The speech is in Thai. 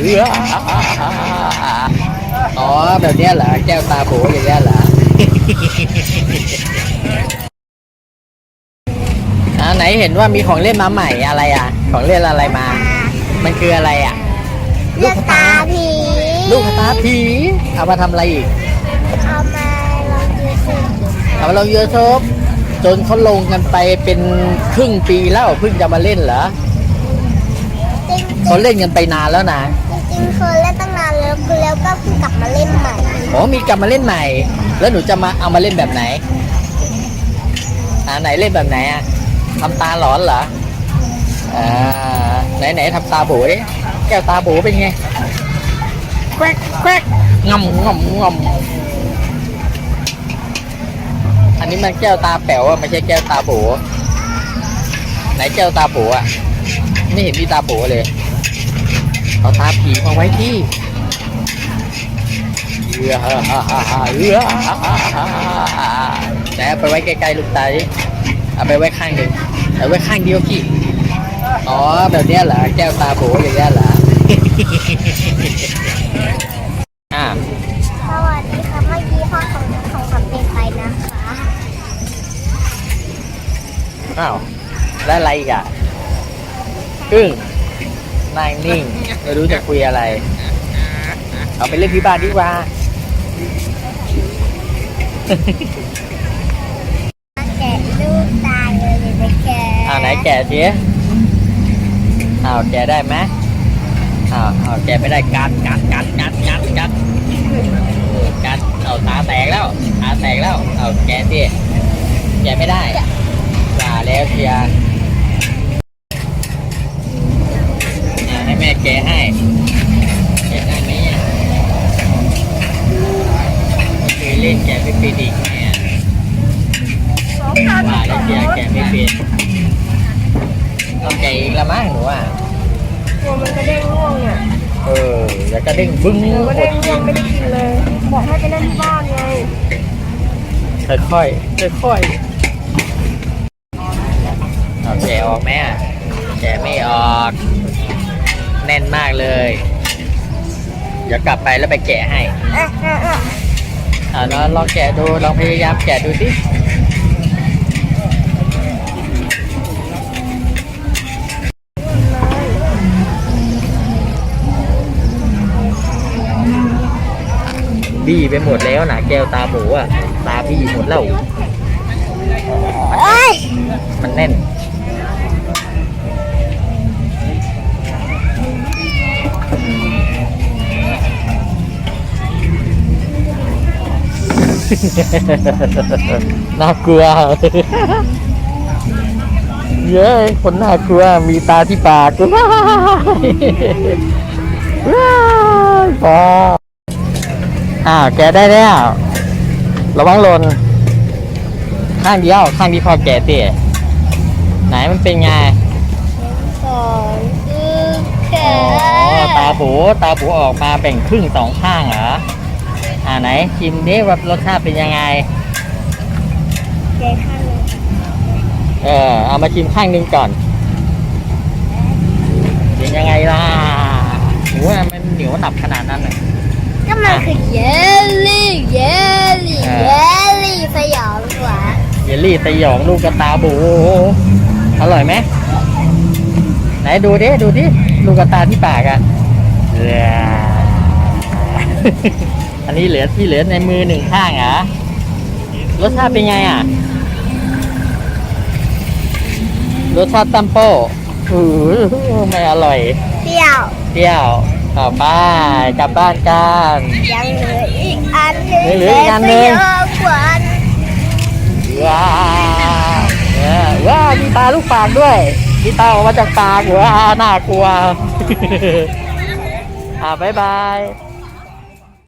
เอื้ออ๋อแบบเนี้ยเหรอแก้วตาโบอย่างเงี้ยเหรออ่าไหนเห็นว่ามีของเล่นมาใหม่อะไรอะ ของเล่นอะไรมา มันคืออะไรอะ ลูกตาผี ลูกตาผีเอามาทำอะไรอีก เอามาลองดูสิเอามาลงยูทูบจนเขาลงกันไปเป็นครึ่งปีแล้วเพิ่งจะมาเล่นเหรอจริง เขาเล่นกันไปนานแล้วนะๆจริงๆเคยเล่นตั้งนานแล้วคือแล้วก็เพิ่งกลับมาเล่นใหม่อ๋อมีกลับมาเล่นใหม่ แล้วหนูจะมาเอามาเล่นแบบไหนอ่าไหนเล่นแบบไหนอะทำตาหลอนเหรออ่าไหนไหนทำตาโบดิแก้วตาโบเป็นไงแควกแควกงำงำงำอันนี้มันแก้วตาแป๋วอะไม่ใช่แก้วตาโบไหนแก้วตาโบอะไม่เห็นมีตาโบเลย เอาตาผีมาไว้ที่เอือเอือแต่เอาไปไว้ใกล้ๆลูกตาดิเอาไปไว้ข้างหนึ่งเอาไว้ข้างเดียวพี่ อ๋อแบบนี้เหรอแก้วตาโบอย่างเงี้เหรออ่าสวัสดีค่ะเมื่อกี้พ่อของของขับเป็นไปนะคะอ้าวแล้วอะไรอีกอะอึ้ง นั่งนิ่ง ไม่รู้จะคุยอะไร เอาไปเล่นที่บ้านดีกว่า แกะลูกตาเลยไปแกะอ่าไหนแกะสิอ้าวแกะได้ไหมอ้าวอ้าวแกะไม่ได้กัดกัดกัดกัดกัดกัดกัดเอาตาแตกแล้วตาแตกแล้วเอาแกะสิแกะไม่ได้ว่าแล้วเชียร์อ่าให้ แม่แกะให้แกะได้ไหมอะไม่เคยเล่นแกะไม่เป็นอีกแม่ว่าแล้วเชียร์แกะไม่เป็นต้องแกะอีกละมั้งหนูอะกลัวมันกระเด้งง่วงเนี่ยเอออย่ากระเด้งบึ้งกลัวกระเด้งอง่วงไม่ได้กินเลย บอกให้ไปเล่นที่บ้านไงค่อยค่อยค่อยค่อยๆเอาแกะออกไหมอะแกะไม่ออก แน่นมากเลย เดี๋ยวกลับไปแล้วไปแกะให้เอ๊ะเอ๊ะเอ๊ะอ่าลองลองแกะดูลองพยายามแกะดูสิบี้ไปหมดแล้วนะแก้วตาหมูอะ ตาบี้หมดแล้วเอ้ยมันแน่น น่ากลัว เย้ยคนน่ากลัว มีตาที่ปากว้ายว้ายพออ่า แกะได้แล้ว ระวังหล่นข้างเดียว ข้างที่พอแกะเตี๋ยไหนมันเป็นไงสองคือแกอ๋อตาโบตาโบออกมาแบ่งครึ่งสองข้างเหรออ่า ไหนชิมดิว่ารสชาติเป็นยังไงแกะข้างหนึ่งเออเอามาชิมข้างหนึ่งก่อนเป็นยังไงล่ะโอ้ยมันเหนียวหนับขนาดนั้นเลยก็มันคือเยลลี่เยลลี่อ่าเยลลี่สยองขวัญเยลลี่สยองลูกกระตาโบอร่อยไหมไหนดูดิดูดิลูกกระตาที่ปากอะเอออันนี้เหลือที่เหลือในมือหนึ่งข้างเหรอรสชาติเป็นไงอะรสชาติตัมโป้อือไม่อร่อย เปรี้ยว เปรี้ยวต่อไปกลับบ้านกันยังเหลืออีกอันหนึงเหลืออีกอันหนึ่งสยองขวัญว้าวเนี่ยว้าวมีตาลูกปากด้วยมีตาออกมาจากปากว้าวน่ากลัวอ่าบ๊ายบาย